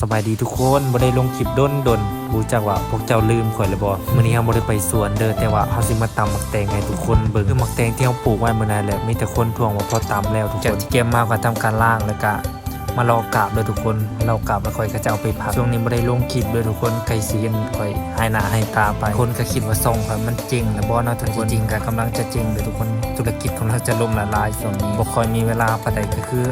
สบายดีทุกคนบ่ได้ลงคลิปด้นดนรู้จักว่าพวกเจ้าลืมข่อยแล้วบ่มื้อนี้เฮาบ่ได้ไปสวนเด้อแต่ว่าเฮาสิมาตำมักแตงให้ทุกคนเบิ่งคือมักแตงที่เฮาปลูกไว้มื้อนั้นแหละมีแต่คนทวงว่าพอตำแล้วทุกคนจะเก็บมากกว่าทำการล่างแล้วก็มารอกราบเลยทุกคนเรากราบแล้วค่อยก็จะเอาไปพักช่วงนี้บ่ได้ลงคลิปเลยทุกคนไกลสิเห็นค่อยหายหน้าหายตาไปคนก็คิดว่าส่องข่อยมันจริงแล้วบ่เนาะทุกคนจริงก็กำลังจะจริงเลยทุกคนธุรกิจของเราจะล่มละลายช่วงนี้บ่ค่อยมีเวลาปานใดก็คือ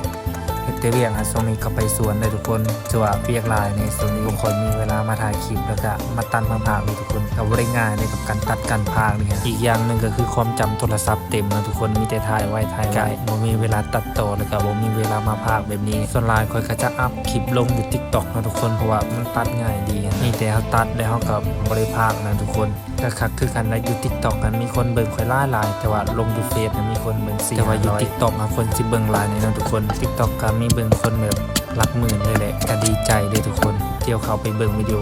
แต่เวียกฮะช่วงนี้ก็ไปสวนเลยทุกคนจะว่าเวียกลายในช่วงนี้บ่ค่อยมีเวลามาถ่ายคลิปแล้วก็มาตัดมาพาเลยทุกคนก็บ่ได้ง่ายเลยกับการตัดการพากนี่ฮะอีกอย่างหนึ่งก็คือความจำโทรศัพท์เต็มนะทุกคนมีแต่ถ่ายไว้ถ่ายไว้บ่มีเวลาตัดต่อแล้วก็บ่มีเวลามาพากแบบนี้ ส่วนลายคอยก็จะอัพคลิปลงอยู่ TikTok นะทุกคนเพราะว่ามันตัดง่ายดีนี่แต่เฮาตัดแล้วเฮาก็บ่ได้พากนะทุกคนก็คักคือกันนะอยู่ TikTok กันมีคนเบิ่งคอยหลาย แต่ว่าลงอยู่เฟซน่ะมีคนเบิ่ง4แต่ว่าอยู่ TikTok อะคนสิเบิ่งลายนี่นะทุกคน TikTok ก็มีเบิ่งคนแบบหลักหมื่นเลยแหละก็ดีใจเลยทุกคนเที่ยวเขาไปเบิ่งวิดีโอ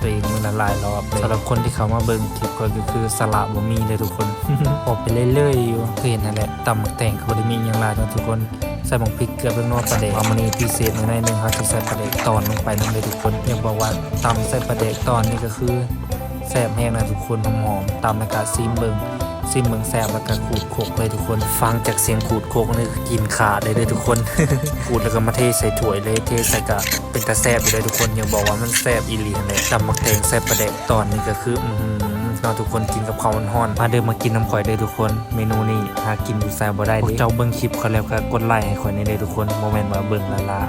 ตัวเองมื้อหลายรอบเลยสำหรับคนที่เขามาเบิ่งคลิปก็คือสละบ่มีเลยทุกคนออกไปเรื่อยๆอยู่คือเห็นนั่นแหละตำหมักแต่งก็บ่ได้มีหยังหลายเนะทุกคนใส่หมกพริกเกลือเบิ่งนอกปลาแดกว่ามื้อนี้พิเศษหน่อยๆหนึงเขาจะใส่ปลาแดกตอนลงไปนำเลยทุกคนอยากบอกว่าตำใส่ปลาแดกตอนนี่ก็คือแซ่บแห้งนะทุกคนหอมๆตำแล้วก็ซีมเบิ่ง ซิมเมืองแซบแล้วก็ขูดโคกเลยทุกคน ฟังจากเสียงขูดโคกนี่คือกินขาดเลยเลยทุกคน ขูดแล้วก็มาเทใส่ถ้วยเลยเทใส่กะเป็นตาแซบอยู่เลยทุกคนยังบอกว่ามันแซบอีหลีเลยตำมักแตงแซบประเด็กตอนนี้ก็คืออือหือเราทุกคนกินกับข้าวมันฮ้อนมาเดินมากินน้ำข่อยเลยทุกคน เมนูนี้หากินอยู่แซบบ่ได้เจ้าเบิ่งคลิปเขาแล้วก็กดไลค์ให้ข่อยในเลยทุกคนโมเมนต์ว่าเบิ่งละลา